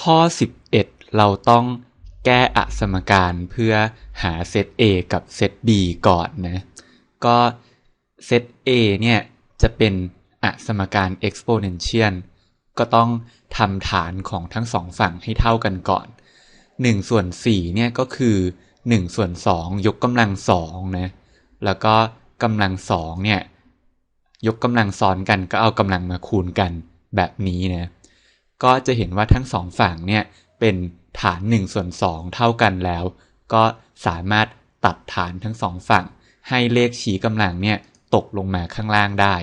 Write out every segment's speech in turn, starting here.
ข้อ 11 เราต้องแก้อสมการเพื่อหาเซต A กับเซต B ก่อนนะ ก็เซต A เนี่ยจะเป็นอสมการ exponential ก็ต้องทำฐานของทั้งสองฝั่งให้เท่ากันก่อน1ส่วน4เนี่ยก็คือ1ส่วน2ยกกำลัง2นะแล้วก็กำลัง2เนี่ยยกกำลังซ้อนกันก็เอากำลังมาคูณกันแบบนี้นะ ก็จะเห็นว่าทั้งสองฝั่งเนี่ยเป็นฐาน1ส่วน2เท่ากันแล้ว ก็สามารถตัดฐานทั้งสองฝั่ง ให้เลขชี้กำลังเนี่ยตกลงมาข้างล่างได้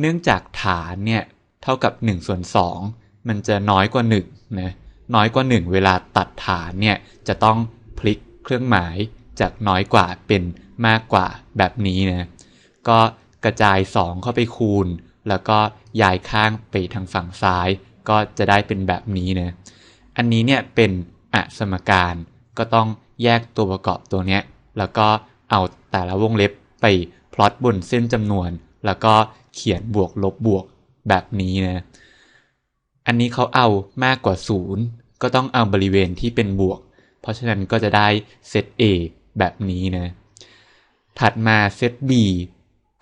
เนื่องจากฐานเนี่ยเท่ากับ1ส่วน2มันจะน้อยกว่า1นะน้อยกว่า 1 เวลาตัดฐานเนี่ยจะต้องพลิกเครื่องหมายจากน้อยกว่าเป็นมากกว่าแบบนี้นะก็กระจาย 2 เข้าไปคูณ แล้วก็ย้ายข้างไปทางฝั่งซ้าย ก็จะได้เป็นแบบนี้นะ อันนี้เนี่ยเป็นอสมการก็ต้องแยกตัวประกอบตัวเนี้ยแล้วก็เอาแต่ละวงเล็บไปพลอตบนเส้นจำนวน แล้วก็เขียนบวกลบบวกแบบนี้นะ อันนี้เขาเอามากกว่า 0 ก็ต้องเอาบริเวณที่เป็นบวก เพราะฉะนั้นก็จะได้เซต A แบบนี้นะ ถัดมาเซต B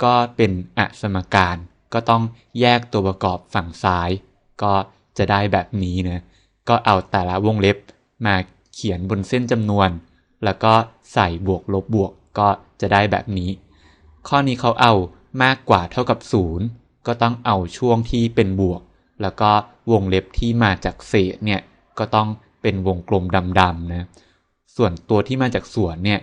ก็เป็นอสมการ ก็ต้องแยกตัวประกอบฝั่งซ้าย ก็ จะได้แบบนี้นะก็เอาแต่ละวงเล็บมาเขียนบนเส้นจำนวน แล้วก็ใส่บวกลบบวกก็จะได้แบบนี้ ข้อนี้เขาเอามากกว่าเท่ากับ 0 ก็ต้องเอาช่วงที่เป็นบวก แล้วก็วงเล็บที่มาจากเศษเนี่ยก็ต้องเป็นวงกลมดำๆนะ ส่วนตัวที่มาจากส่วนเนี่ย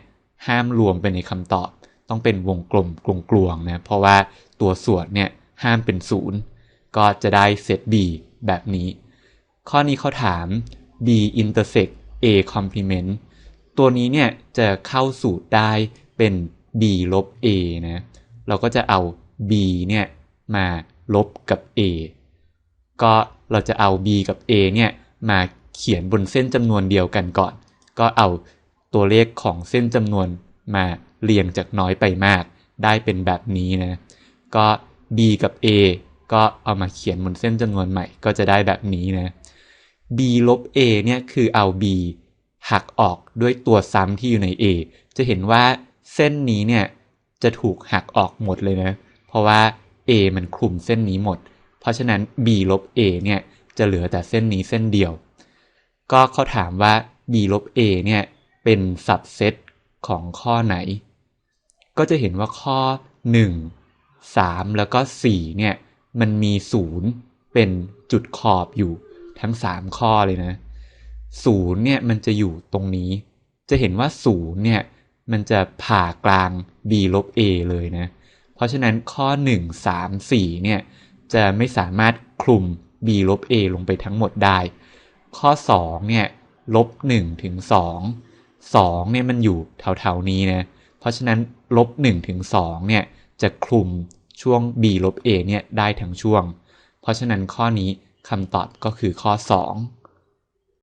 ห้ามรวมไปในคำตอบ ต้องเป็นวงกลมกลวงๆนะเพราะว่าตัวส่วนเนี่ยห้ามเป็นศูนย์ก็จะได้เซต B แบบนี้ ข้อนี้เขาถาม B intersect A complement ตัวนี้เนี่ยจะเข้าสูตรได้เป็น b ลบ a นะ เราก็จะเอา b เนี่ยมาลบกับ a ก็เราจะเอา b กับ a เนี่ยมาเขียนบนเส้นจำนวนเดียวกันก่อน ก็เอาตัวเลขของเส้นจำนวนมาเรียงจากน้อยไปมาก ได้เป็นแบบนี้นะ ก็ b กับ a ก็เอามาเขียนบนเส้นจำนวนใหม่ ก็จะได้แบบนี้นะ b ลบ a เนี่ยคือเอา b หักออกด้วยตัวซ้ำที่อยู่ใน A จะเห็นว่าเส้นนี้เนี่ยจะถูกหักออกหมดเลยนะ เพราะว่า A มันคลุมเส้นนี้หมด เพราะฉะนั้น B ลบ A เนี่ยจะเหลือแต่เส้นนี้เส้นเดียว ก็เขาถามว่า B ลบ A เนี่ยเป็นสับเซตของข้อไหน ก็จะเห็นว่าข้อ 1 3 แล้วก็ 4 เนี่ย มันมี0เป็นจุดขอบอยู่ทั้ง3ข้อเลยนะศูนย์เนี่ยมันจะอยู่ตรงนี้ จะเห็นว่าศูนย์เนี่ยมันจะผ่ากลาง b ลบ a เลยนะ เพราะฉะนั้นข้อ 1 3 4เนี่ยจะไม่สามารถคลุม b ลบ a ลงไปทั้งหมดได้ ข้อ 2เนี่ยลบ1ถึง2 2เนี่ยมันอยู่แถวๆนี้นะ เพราะฉะนั้นลบ1ถึง2เนี่ยจะคลุม ช่วง b ลบ a เนี่ยได้ทั้งช่วง เพราะฉะนั้นข้อนี้คำตอบก็คือข้อ 2